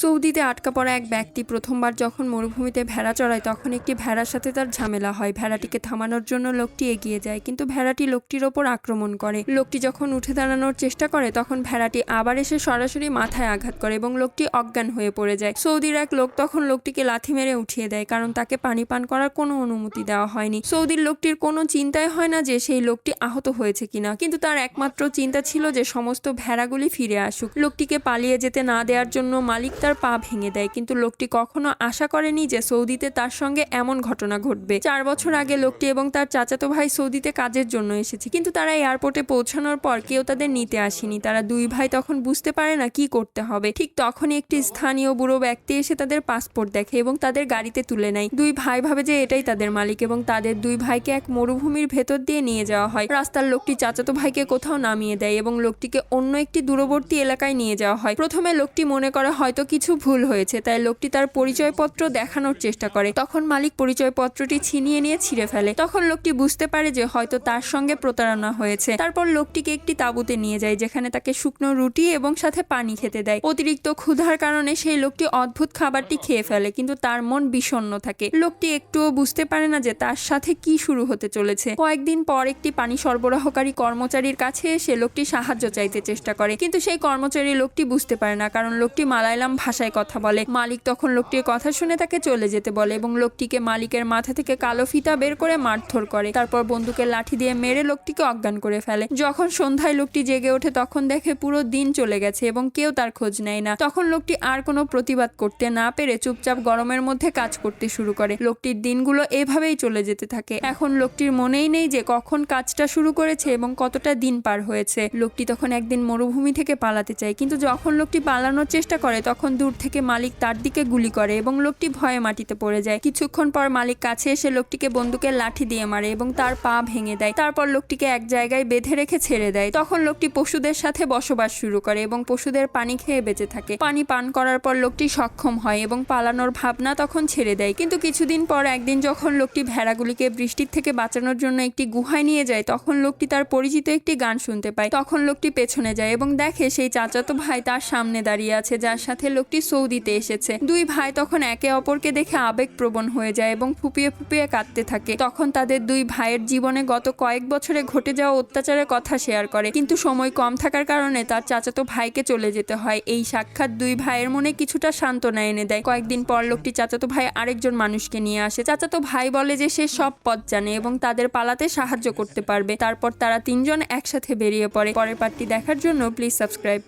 সৌদিতে আটকা পড়া এক ব্যক্তি প্রথমবার যখন মরুভূমিতে ভেড়া চড়ায়, তখন একটি ভেড়ার সাথে তার ঝামেলা হয়। ভেড়াটিকে থামানোর জন্য লোকটি এগিয়ে যায়, কিন্তু ভেড়াটি লোকটির ওপর আক্রমণ করে। লোকটি যখন উঠে দাঁড়ানোর চেষ্টা করে, তখন ভেড়াটি আবার এসে সরাসরি মাথায় আঘাত করে এবং লোকটি অজ্ঞান হয়ে পড়ে যায়। সৌদির এক লোক তখন লোকটিকে লাথি মেরে উঠিয়ে দেয়, কারণ তাকে পানি পান করার কোনো অনুমতি দেওয়া হয়নি। সৌদির লোকটির কোনো চিন্তাই হয় না যে সেই লোকটি আহত হয়েছে কিনা, কিন্তু তার একমাত্র চিন্তা ছিল যে সমস্ত ভেড়াগুলি ফিরে আসুক। লোকটিকে পালিয়ে যেতে না দেওয়ার জন্য মালিক তার পা ভেঙে দেয়, কিন্তু লোকটি কখনো আশা করেনি যে সৌদিতে তার সঙ্গে এমন ঘটনা ঘটবে। চার বছর আগে লোকটি এবং তার চাচাতো ভাই সৌদিতে কাজের জন্য এসেছে, কিন্তু তারা এয়ারপোর্টে পৌঁছানোর পর কেউ তাদের নিতে আসেনি। তারা দুই ভাই তখন বুঝতে পারে না কি করতে হবে। ঠিক তখনই একটি স্থানীয় বুড়ো ব্যক্তি এসে তাদের পাসপোর্ট দেখে এবং তাদের গাড়িতে তুলে নেয়। দুই ভাই ভাবে যে এটাই তাদের মালিক এবং তাদের দুই ভাইকে এক মরুভূমির ভেতর দিয়ে নিয়ে যাওয়া হয়। রাস্তার লোকটি চাচাতো ভাইকে কোথাও নামিয়ে দেয় এবং লোকটিকে অন্য একটি দূরবর্তী এলাকায় নিয়ে যাওয়া হয়। প্রথমে লোকটি মনে করে হয়তো কিছু ভুল হয়েছে, তাই লোকটি তার পরিচয়পত্র দেখানোর চেষ্টা করে। তখন মালিক পরিচয়পত্রটি ছিনিয়ে নিয়ে ছিঁড়ে ফেলে। তখন লোকটি বুঝতে পারে যে হয়তো তার সঙ্গে প্রতারণা হয়েছে। তারপর লোকটিকে একটি তাঁবুতে নিয়ে যায়, যেখানে তাকে শুকনো রুটি এবং সাথে পানি খেতে দেয়। অতিরিক্ত ক্ষুধার কারণে সেই লোকটি অদ্ভুত খাবারটি খেয়ে ফেলে, কিন্তু তার মন বিষণ্ণ থাকে। লোকটি একটুও বুঝতে পারে না যে তার সাথে কি শুরু হতে চলেছে। কয়েকদিন পর একটি পানি সরবরাহকারী কর্মচারীর কাছে এসে লোকটি সাহায্য চাইতে চেষ্টা করে, কিন্তু সেই কর্মচারী লোকটি বুঝতে পারে না, কারণ লোকটি মালায়ালাম ভাষায় কথা বলে। মালিক তখন লোকটির কথা শুনে তাকে চলে যেতে বলে এবং লোকটিকে মালিকের মাথা থেকে কালো ফিতা বের করে মারধর করে। তারপর বন্দুকের লাঠি দিয়ে মেরে লোকটিকে অজ্ঞান করে ফেলে। যখন সন্ধ্যায় লোকটি জেগে ওঠে, তখন দেখে পুরো দিন চলে গেছে এবং কেউ তার খোঁজ নেয় না। তখন লোকটি আর কোনো প্রতিবাদ করতে না পেরে চুপচাপ গরমের মধ্যে কাজ করতে শুরু করে। লোকটির দিনগুলো এভাবেই চলে যেতে থাকে। এখন লোকটির মনেই নেই যে কখন কাজটা শুরু করেছে এবং কতটা দিন পার হয়েছে। লোকটি তখন একদিন মরুভূমি থেকে পালাতে চায়, কিন্তু যখন লোকটি পালানোর চেষ্টা করে, তখন দূর থেকে মালিক তার দিকে গুলি করে এবং লোকটি ভয়ে মাটিতে পড়ে যায়। কিছুক্ষণ পর মালিক কাছে এসে লোকটিকে বন্দুকের লাঠি দিয়ে মারে এবং তার পা ভেঙে দেয়। তারপর লোকটিকে এক জায়গায় বেঁধে রেখে ছেড়ে দেয়। তখন লোকটি পশুদের সাথে বসবাস শুরু করে এবং পশুদের পানি খেয়ে বেঁচে থাকে। পানি পান করার পর লোকটি সক্ষম হয় এবং পালানোর ভাবনা তখন ছেড়ে দেয়। কিন্তু কিছুদিন পর একদিন যখন লোকটি ভেড়াগুলিকে বৃষ্টির থেকে বাঁচানোর জন্য একটি গুহায় নিয়ে যায়, তখন লোকটি তার পরিচিত একটি গান শুনতে পায়। তখন লোকটি পেছনে যায় এবং দেখে সেই চাচাতো ভাই তার সামনে দাঁড়িয়ে আছে, যার সাথে লোকটি সৌদিতে এসেছে। দুই ভাই তখন একে অপরকে দেখে আবেগপ্রবণ হয়ে যায় এবং ফুপিয়ে ফুপিয়ে কাঁদতে থাকে। তখন তাদের দুই ভাইয়ের জীবনে গত কয়েক বছরে ঘটে যাওয়া অত্যাচারের কথা শেয়ার করে। কিন্তু সময় কম থাকার কারণে তার চাচাতো ভাইকে চলে যেতে হয়। এই সাক্ষাৎ দুই ভাইয়ের মনে কিছুটা সান্ত্বনা এনে দেয়। কয়েকদিন পর লোকটি চাচাতো ভাই আরেকজন মানুষকে নিয়ে আসে। চাচাতো ভাই বলে যে সে সব পথ জানে এবং তাদের পালাতে সাহায্য করতে পারবে। তারপর তারা তিনজন একসাথে বেরিয়ে পড়ে। পরের পার্টটি দেখার জন্য প্লিজ সাবস্ক্রাইব।